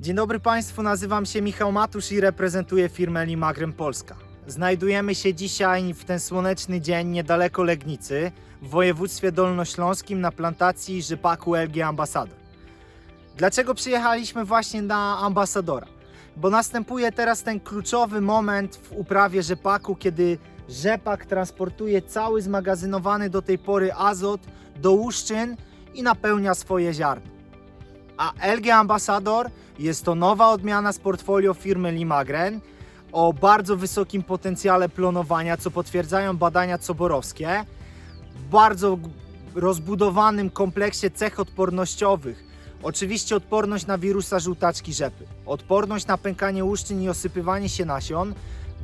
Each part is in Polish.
Dzień dobry Państwu, nazywam się Michał Matusz i reprezentuję firmę Limagrem Polska. Znajdujemy się dzisiaj w ten słoneczny dzień niedaleko Legnicy w województwie dolnośląskim na plantacji rzepaku LG Ambasador. Dlaczego przyjechaliśmy właśnie na Ambasadora? Bo następuje teraz ten kluczowy moment w uprawie rzepaku, kiedy rzepak transportuje cały zmagazynowany do tej pory azot do łuszczyn i napełnia swoje ziarno. A LG Ambassador jest to nowa odmiana z portfolio firmy Limagren o bardzo wysokim potencjale plonowania, co potwierdzają badania coborowskie, bardzo rozbudowanym kompleksie cech odpornościowych. Oczywiście odporność na wirusa żółtaczki rzepy, odporność na pękanie łuszczyn i osypywanie się nasion,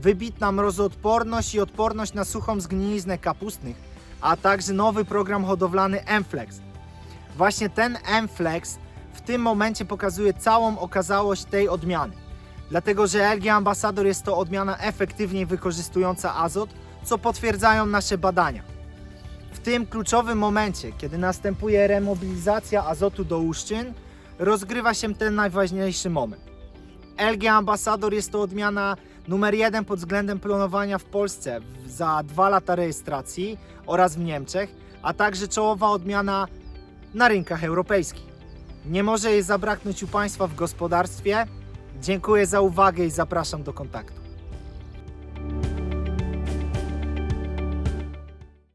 wybitna mrozoodporność i odporność na suchą zgniliznę kapustnych, a także nowy program hodowlany Mflex. Właśnie ten Mflex w tym momencie pokazuje całą okazałość tej odmiany. Dlatego, że LG Ambassador jest to odmiana efektywniej wykorzystująca azot, co potwierdzają nasze badania. W tym kluczowym momencie, kiedy następuje remobilizacja azotu do łuszczyn, rozgrywa się ten najważniejszy moment. LG Ambassador jest to odmiana numer jeden pod względem plonowania w Polsce za dwa lata rejestracji oraz w Niemczech, a także czołowa odmiana na rynkach europejskich. Nie może jej zabraknąć u Państwa w gospodarstwie. Dziękuję za uwagę i zapraszam do kontaktu.